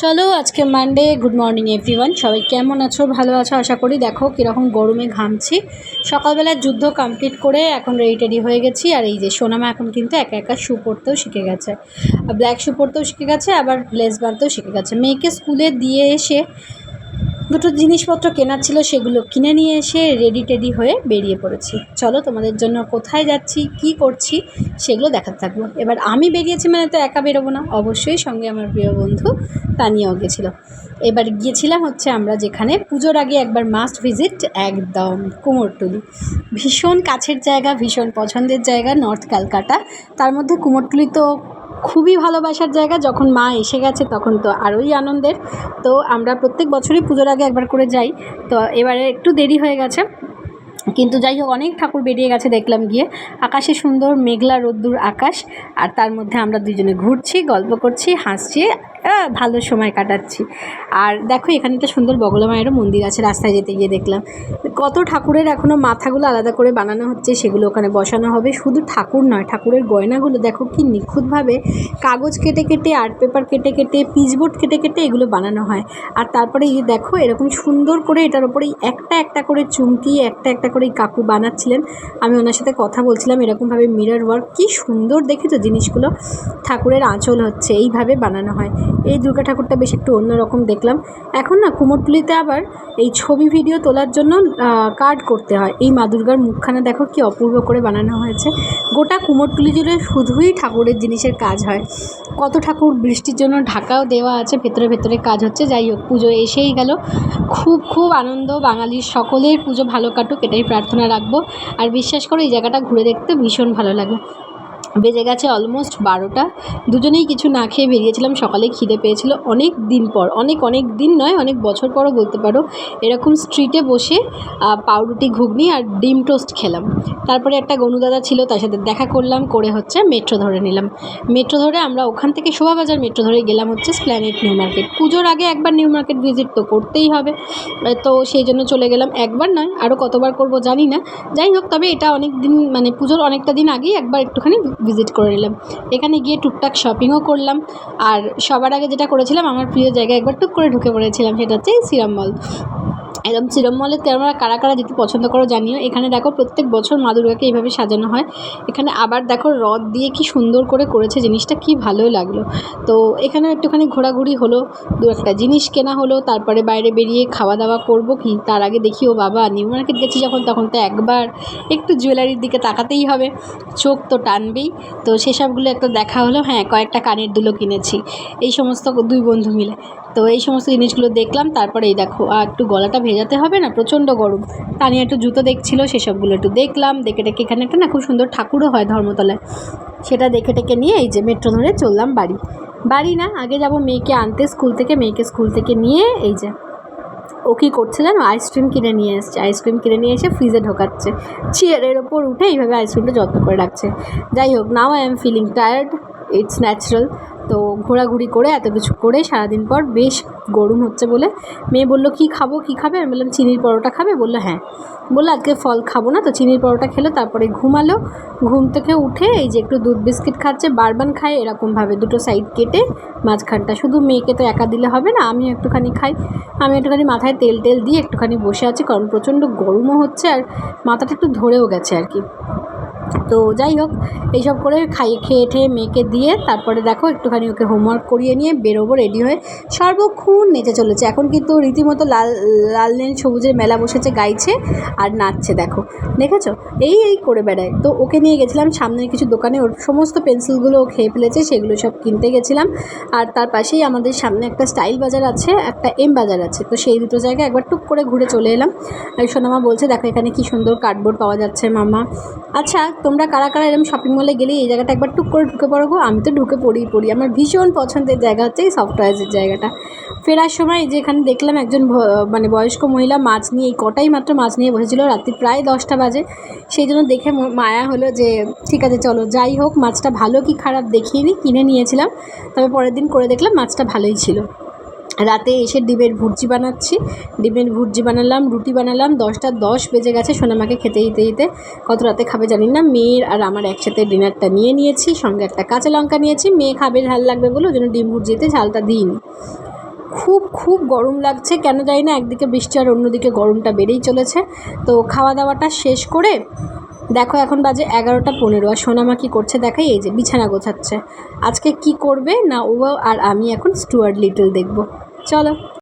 চলো আজকে Monday good morning everyone সবাই কেমন আছো? ভালো আছো? আশা করি দেখো কীরকম গরমে ঘামছি। সকালবেলার যুদ্ধ কমপ্লিট করে এখন রেডি টেডি হয়ে গেছি। আর এই যে সোনামা এখন কিন্তু একা একা শ্যু পরতেও শিখে গেছে। ব্ল্যাক শু পরতেও শিখে গেছে, আবার লেস বানতেও শিখে গেছে। মেয়েকে স্কুলে দিয়ে এসে দুটো জিনিসপত্র কেনার ছিল সেগুলো কিনে নিয়ে এসে রেডি টেডি হয়ে বেরিয়ে পড়েছি। চলো তোমাদের জন্য কোথায় যাচ্ছি, কি করছি সেগুলো দেখাতে থাকব। এবার আমি বেরিয়েছি মানে তো একা বেরোবো না, অবশ্যই সঙ্গে আমার প্রিয় বন্ধু তানিয়াও গেছিল। এবার গিয়েছিলাম হচ্ছে আমরা যেখানে পুজোর আগে একবার মাস্ট ভিজিট একদম কুমোরটুলি। ভীষণ কাছের জায়গা, ভীষণ পছন্দের জায়গা নর্থ ক্যালকাটা তার মধ্যে কুমোরটুলি তো খুবই ভালোবাসার জায়গা। যখন মা এসে গেছে, তখন তো আরোই আনন্দের। তো আমরা প্রত্যেক বছরই পুজোর আগে একবার করে যাই। তো এবারে একটু দেরি হয়ে গেছে। কিন্তু যাই হোক, অনেক ঠাকুর বেরিয়ে গেছে দেখলাম গিয়ে। আকাশে সুন্দর মেঘলা রোদ্দুর আকাশ। আর তার মধ্যে আমরা দুজনে ঘুরছি, গল্প করছি, হাসছি। ভালো সময় কাটাচ্ছি। আর দেখো, এখানে একটা সুন্দর বগলা মায়েরও মন্দির আছে, রাস্তায় যেতে গিয়ে দেখলাম। কত ঠাকুরের এখনও মাথাগুলো আলাদা করে বানানো হচ্ছে, সেগুলো ওখানে বসানো হবে। শুধু ঠাকুর নয়, ঠাকুরের গয়নাগুলো দেখো কি নিখুঁতভাবে কাগজ কেটে কেটে আর্ট পেপার কেটে কেটে পিচবোর্ড কেটে কেটে এগুলো বানানো হয়। আর তারপরে এই দেখো, এরকম সুন্দর করে এটার ওপরেই একটা একটা করে চুমকি, একটা একটা করে কাকু বানাচ্ছিলেন। আমি ওনার সাথে কথা বলছিলাম, এরকমভাবে মিরর ওয়ার্ক কি সুন্দর দেখেছ জিনিসগুলো। ঠাকুরের আঁচল হচ্ছে, এইভাবে বানানো হয়। এই দুর্গা ঠাকুরটা বেশ একটু অন্যরকম দেখলাম। এখন না কুমোরটুলিতে আবার এই ছবি ভিডিও তোলার জন্য কার্ড করতে হয়। এই মা দুর্গার মুখখানা দেখো কি অপূর্ব করে বানানো হয়েছে। গোটা কুমোরটুলি জুড়ে শুধুই ঠাকুরের জিনিসের কাজ হয়। কত ঠাকুর বৃষ্টির জন্য ঢাকাও দেওয়া আছে, ভেতরে ভেতরে কাজ হচ্ছে। যাই হোক, পুজো এসেই গেল। খুব খুব আনন্দ বাঙালির সকলের পুজো ভালো কাটুক, এটাই প্রার্থনা রাখব। আর বিশ্বাস করো, এই জায়গাটা ঘুরে দেখতে ভীষণ ভালো লাগে বেজে গেছে অলমোস্ট বারোটা। দুজনেই কিছু না খেয়ে বেরিয়েছিলাম, সকালে খিদে পেয়েছিল। অনেক দিন পর, অনেক অনেক দিন নয়, অনেক বছর পরও বলতে পারো, এরকম স্ট্রিটে বসে পাউরুটি, ঘুগনি আর ডিম টোস্ট খেলাম। তারপরে একটা গনুদাদা ছিল, তার সাথে দেখা করলাম, করে হচ্ছে মেট্রো ধরে নিলাম। মেট্রো ধরে আমরা ওখান থেকে শোভাবাজার মেট্রো ধরে গেলাম হচ্ছে স্প্ল্যানেট নিউ মার্কেট পুজোর আগে একবার নিউ মার্কেট ভিজিট তো করতেই হবে। তো সেই জন্য চলে গেলাম। একবার নয় আরও কতবার করব জানি না। যাই হোক, তবে এটা অনেক দিন মানে পুজোর অনেকটা দিন আগেই একবার একটুখানি ভিজিট করে নিলাম। এখানে গিয়ে টুকটাক শপিংও করলাম। আর সবার আগে যেটা করেছিলাম, আমার প্রিয় জায়গায় একবার টুক করে ঢুকে পড়েছিলাম, সেটা হচ্ছে সিরাম মল একদম সিরাম মলে তোমরা কারা কারা যেতে পছন্দ করো জানিও। এখানে দেখো প্রত্যেক বছর মা দুর্গাকে এইভাবে সাজানো হয়। এখানে আবার দেখো রথ দিয়ে কি সুন্দর করে করেছে জিনিসটা, কি ভালো লাগল। তো এখানে একটুখানি ঘোরাঘুরি হলো, দু একটা জিনিস কেনা হলো, তারপরে বাইরে বেরিয়ে খাওয়া দাওয়া করব কি, তার আগে দেখি ও বাবা, নিউ মার্কেট গেছি যখন, তখন তো একবার একটু জুয়েলারির দিকে তাকাতেই হবে। চোখ তো টানবেই। তো সেসবগুলো একটা দেখা হলো হ্যাঁ কয়েকটা কানের দুলো কিনেছি। এই সমস্ত দুই বন্ধু মিলে। তো এই সমস্ত জিনিসগুলো দেখলাম, তারপরে এই দেখো, আর একটু গলাটা ভেজাতে হবে না, প্রচণ্ড গরম। তানিয়া একটু জুতো দেখছিলো সেসবগুলো একটু দেখলাম, দেখে টেকে এখানে একটা না খুব সুন্দর ঠাকুরও হয় ধর্মতলায়। সেটা দেখে টেকে নিয়ে এই যে মেট্রো ধরে চললাম বাড়ি। বাড়ি না, আগে যাব মেয়েকে আনতে স্কুল থেকে, মেয়েকে স্কুল থেকে নিয়ে এই যে ও কী করছে জানো? আইসক্রিম কিনে নিয়ে এসছে। আইসক্রিম কিনে নিয়ে এসে ফ্রিজে ঢোকাচ্ছে। চেয়ারের ওপর উঠে এইভাবে আইসক্রিমটা যত্ন করে রাখছে। যাই হোক now I am feeling tired it's natural তো ঘোরাঘুরি করে এত কিছু করে সারাদিন পর বেশ গরম হচ্ছে বলে মেয়ে বলল, কী খাব? কী খাবে? আমি বললাম, চিনির পরোটা খাবে? বলল হ্যাঁ। বলল, আজকে ফল খাব না। তো চিনির পরোটা খেলো, তারপরে ঘুমালো। ঘুম থেকে উঠে এই যে একটু দুধ বিস্কিট খাচ্ছে, বারবান খায় এরকমভাবে দুটো সাইড কেটে মাঝখানটা। শুধু মেয়েকে তো একা দিলে হবে না, আমিও একটুখানি খাই। আমি একটুখানি মাথায় তেল টেল দিয়ে একটুখানি বসে আছি, কারণ প্রচণ্ড গরমও হচ্ছে আর মাথাটা একটু ধরেও গেছে আর কি। তো যাই হোক, এইসব করে খাইয়ে খেয়ে ঠেয়ে মেয়েকে দিয়ে তারপরে দেখো একটুখানি ওকে হোমওয়ার্ক করিয়ে নিয়ে বেরোবো রেডি হয়ে সর্বক্ষণ নেচে চলেছে। এখন কিন্তু রীতিমতো লাল লাল নীল সবুজের মেলা বসেছে, গাইছে আর নাচছে দেখো। দেখেছ? এই এই করে বেড়ায়। তো ওকে নিয়ে গেছিলাম সামনের কিছু দোকানে, ওর সমস্ত পেন্সিলগুলো ও খেয়ে ফেলেছে, সেগুলো সব কিনতে গেছিলাম। আর তার পাশেই আমাদের সামনে একটা স্টাইল বাজার আছে, একটা এম বাজার আছে। তো সেই দুটো জায়গায় একবার টুক করে ঘুরে চলে এলাম। সোনামা বলছে, দেখো এখানে কি সুন্দর কার্ডবোর্ড পাওয়া যাচ্ছে মামা। আচ্ছা তোমরা কারা কারা এরকম শপিং মলে গেলে এই জায়গাটা একবার টুক করে ঢুকে পড়ো আমি তো ঢুকে পড়িই পড়ি। আমার ভীষণ পছন্দের জায়গা হচ্ছে এই সফটওয়্যারের জায়গাটা। ফেরার সময় যে এখানে দেখলাম একজন মানে বয়স্ক মহিলা মাছ নিয়ে, এই কটাই মাত্র মাছ নিয়ে বসেছিল। রাত্রি প্রায় দশটা বাজে। সেই জন্য দেখে মায়া হলো যে, ঠিক আছে, চলো, যাই হোক, মাছটা ভালো কি খারাপ দেখিয়ে নিই কিনে নিয়েছিলাম। তবে পরের দিন করে দেখলাম মাছটা ভালোই ছিল। রাতে এসে ডিমের ভুর্জি বানাচ্ছি। ডিমের ভুর্জি বানালাম, রুটি বানালাম, দশটা দশ বেজে গেছে, সোনামাকে খেতে দিতে দিতে। কত রাতে খাবে জানি না, মেয়ের আর আমার একসাথে ডিনারটা নিয়ে নিয়েছি, সঙ্গে একটা কাঁচা লঙ্কা নিয়েছি। মেয়ে খাবে, ঝাল লাগবে বলে ওই জন্য ডিম ভুর্জিতে ঝালটা দিইনি। খুব খুব গরম লাগছে, কেন জানি না, একদিকে বৃষ্টি আর অন্যদিকে গরমটা বেড়েই চলেছে। তো খাওয়া দাওয়াটা শেষ করে দেখো, এখন বাজে এগারোটা পনেরো আর সোনামা কী করছে দেখাই? এই যে বিছানা গোছাচ্ছে। আজকে কি করবে? না, ও আর আমি এখন স্টুয়ার্ড লিটল দেখব। চলো।